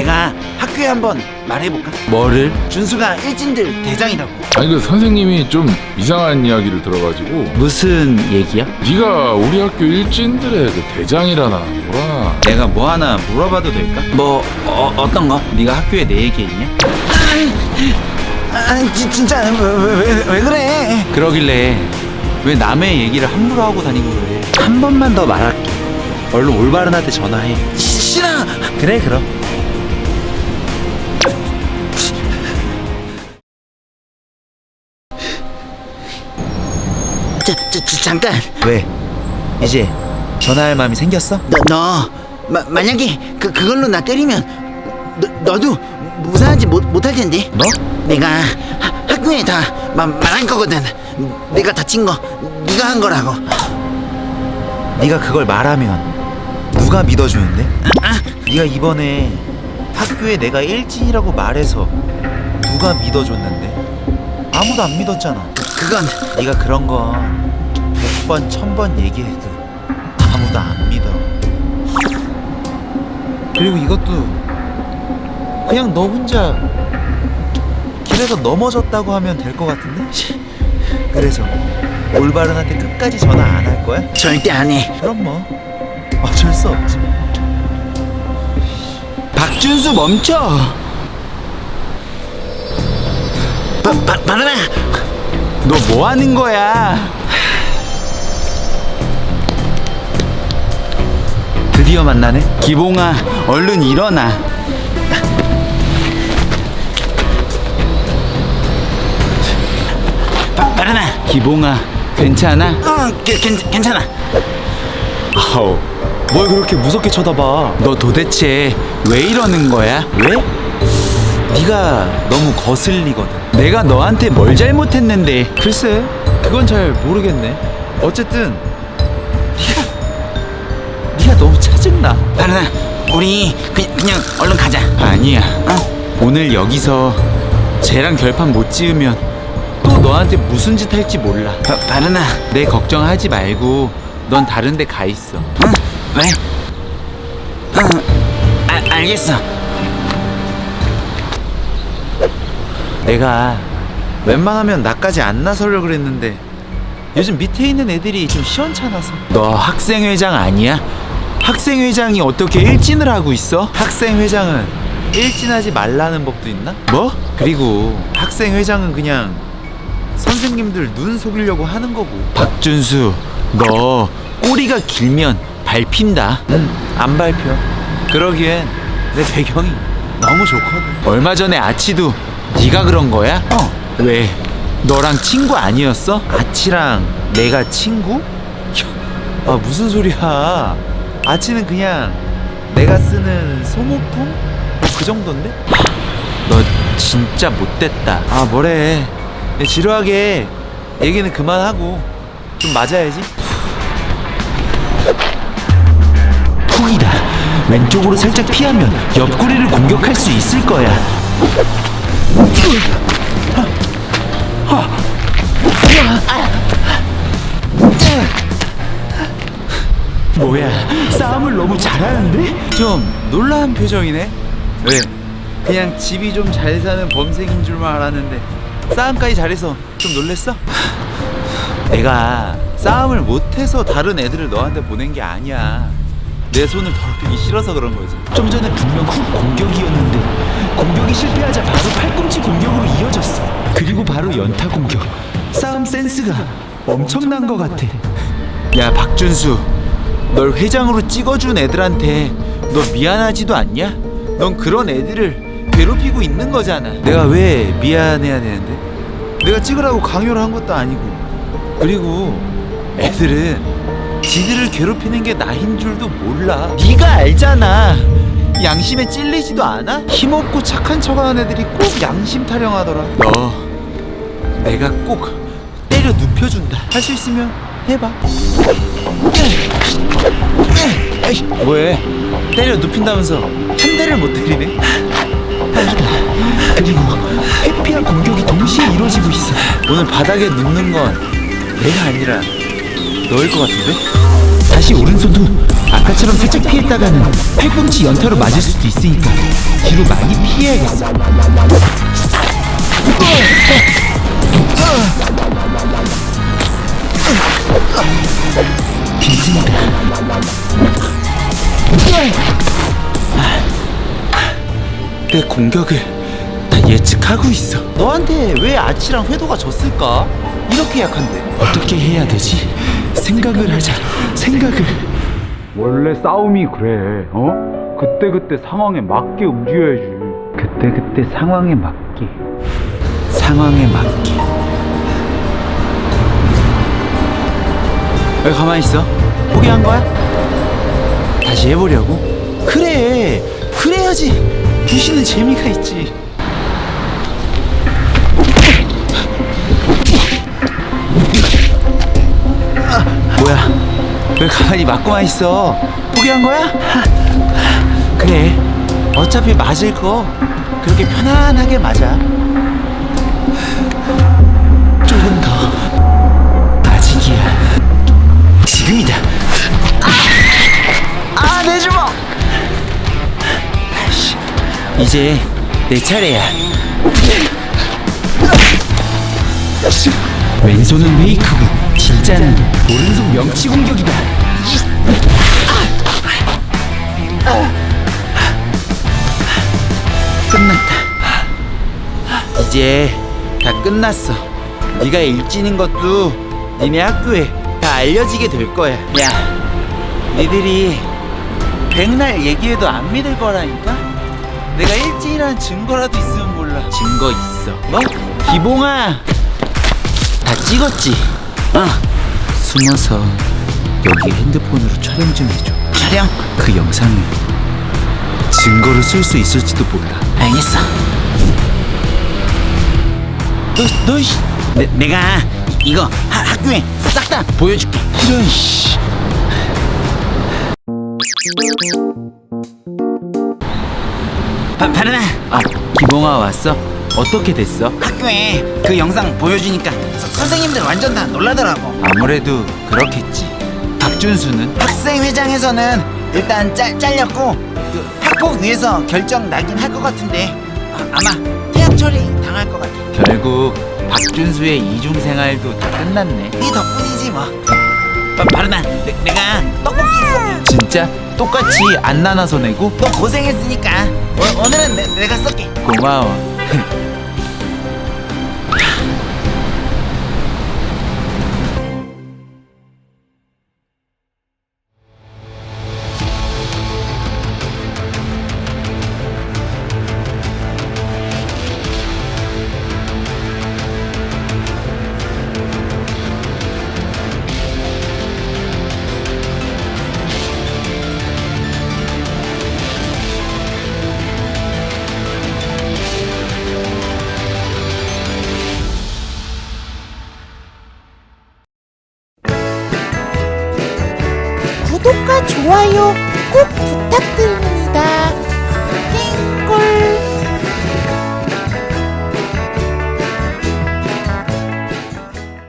내가 학교에 한번 말해볼까? 뭐를? 준수가 일진들 대장이라고 아니 그 선생님이 좀 이상한 이야기를 들어가지고 무슨 얘기야? 네가 우리 학교 일진들의 그 대장이라나 뭐라 내가 뭐 하나 물어봐도 될까? 뭐 어, 어떤 거? 네가 학교에 내 얘기 있냐? 아 지, 진짜 왜, 왜, 왜 그래 그러길래 왜 남의 얘기를 함부로 하고 다니고 그래? 한 번만 더 말할게. 얼른 올바른 한테 전화해. 시- 싫어 그래 그럼. 자, 자, 자, 잠깐 왜? 이제 전화할 마음이 생겼어? 너, 너 마, 만약에 그, 그걸로 나 때리면 너, 너도 무사하지 못, 못할 텐데 너? 내가 하- 학교에 다 마, 말한 거거든 내가 다친 거 네가 한 거라고 네가 그걸 말하면 누가 믿어주는데? 네가 이번에 학교에 내가 일진이라고 말해서 누가 믿어줬는데? 아무도 안 믿었잖아. 그건 네가 그런 건100 번, 1000번 얘기해도 아무도 안 믿어. 그리고 이것도 그냥 너 혼자 길에서 넘어졌다고 하면 될 것 같은데? 그래서 올바른한테 끝까지 전화 안 할 거야? 절대 안 해 그럼 뭐 어쩔 수 없지. 박준수 멈춰. 바, 바, 바나나 너 뭐 하는 거야? 드디어 만나네. 기봉아, 얼른 일어나. 바, 바나나 기봉아, 괜찮아? 어 게, 괜, 괜찮아 아우, 뭘 그렇게 무섭게 쳐다봐? 너 도대체 왜 이러는 거야? 왜? 네가 너무 거슬리거든. 내가 너한테 뭘 잘못했는데? 글쎄, 그건 잘 모르겠네. 어쨌든 네가 너무 짜증나. 바나나 우리 그, 그냥 얼른 가자 아니야. 어? 오늘 여기서 쟤랑 결판 못 지으면 또 너한테 무슨 짓 할지 몰라. 바, 바나나 내 걱정하지 말고 넌 다른 데 가 있어. 응? 왜? 응 아, 알겠어 내가 웬만하면 나까지 안 나서려 그랬는데 요즘 밑에 있는 애들이 좀 시원찮아서 너 학생회장 아니야? 학생회장이 어떻게 일진을 하고 있어? 학생회장은 일진하지 말라는 법도 있나? 뭐? 그리고 학생회장은 그냥 선생님들 눈 속이려고 하는 거고 박준수 너 꼬리가 길면 밟힌다 응안 밟혀 그러기엔 내 배경이 너무 좋거든 얼마 전에 아치도 네가 그런 거야? 어 왜? 너랑 친구 아니었어? 아치랑 내가 친구? 아 무슨 소리야 아치는 그냥 내가 쓰는 소모품? 뭐그 정도인데? 너 진짜 못됐다. 아 뭐래. 야, 지루하게 얘기는 그만하고 좀 맞아야지. 훅이다. 왼쪽으로 살짝 피하면 옆구리를 공격할 수 있을 거야 뭐야? 싸움을 너무 잘하는데? 좀 놀라운 표정이네. 왜? 그냥 집이 좀 잘 사는 범생인 줄만 알았는데 싸움까지 잘해서 좀 놀랬어? 내가 싸움을 못해서 다른 애들을 너한테 보낸 게 아니야. 내 손을 더럽히기 싫어서 그런 거지. 좀 전에 분명 훅 공격이었는데 공격이 실패하자 바로 팔꿈치 공격으로 이어졌어. 그리고 바로 연타 공격. 싸움 센스가 엄청난 것 같아. 야 박준수 널 회장으로 찍어준 애들한테 너 미안하지도 않냐? 넌 그런 애들을 괴롭히고 있는 거잖아. 내가 왜 미안해야 되는데? 내가 찍으라고 강요를 한 것도 아니고. 그리고 애들은 지들을 괴롭히는 게 나인 줄도 몰라. 네가 알잖아. 양심에 찔리지도 않아? 힘없고 착한 척하는 애들이 꼭 양심 타령하더라. 너 내가 꼭 때려 눕혀준다. 할 수 있으면 해봐 뭐해 때려 눕힌다면서 한 대를 못 때리네 그리고 회피와 공격이 동시에 이루어지고 있어 오늘 바닥에 눕는 건 내가 아니라 너일 것 같은데? 다시 오른손도 아까처럼 살짝 피했다가는 팔꿈치 연타로 맞을 수도 있으니까 뒤로 많이 피해야겠어. 빈틈이다. 내 공격을 다 예측하고 있어. 너한테 왜 아치랑 회도가 졌을까? 이렇게 약한데. 어떻게 해야 되지? 생각을 하자. 생각을. 원래 싸움이 그래. 어? 그때 그때 상황에 맞게 움직여야지. 그때 그때 상황에 맞게. 상황에 맞게. 왜 가만히 있어? 포기한 거야? 다시 해보려고? 그래. 그래야지. 부시는 재미가 있지. 아, 뭐야? 왜 가만히 맞고만 있어? 포기한 거야? 하, 그래. 어차피 맞을 거 그렇게 편안하게 맞아. 이제 내 차례야. 왼손은 페이크고 진짜는 오른손 명치 공격이다. 끝났다. 이제 다 끝났어. 네가 일진인 것도 니네 학교에 다 알려지게 될 거야. 야, 니들이 백날 얘기해도 안 믿을 거라니까? 내가 일진이라는 증거라도 있으면 몰라. 증거 있어. 뭐? 기봉아, 다 찍었지? 어. 숨어서 여기 핸드폰으로 촬영 좀 해줘. 촬영? 그 영상을 증거로 쓸 수 있을지도 몰라. 알겠어. 너, 너, 씨. 내, 내가 이거 하, 학교에 싹 다 보여줄게. 이런 씨. 바, 바르나. 아, 기봉아 왔어? 어떻게 됐어? 학교에 그 영상 보여주니까 서- 선생님들 완전 다 놀라더라고. 아무래도 그렇겠지. 박준수는 학생회장에서는 일단 짤, 잘렸고 그 학폭 위에서 결정 나긴 할 것 같은데 아, 아마 퇴학 처리 당할 것 같아. 결국 박준수의 이중 생활도 다 끝났네. 네 덕분이지 뭐. 바, 바르나, 내, 내가 떡볶이 쏠게. 진짜 똑같이 안 나눠서 내고 너 고생했으니까 오, 오늘은 내, 내가 쏠게. 고마워. 좋아요 꼭 부탁드립니다.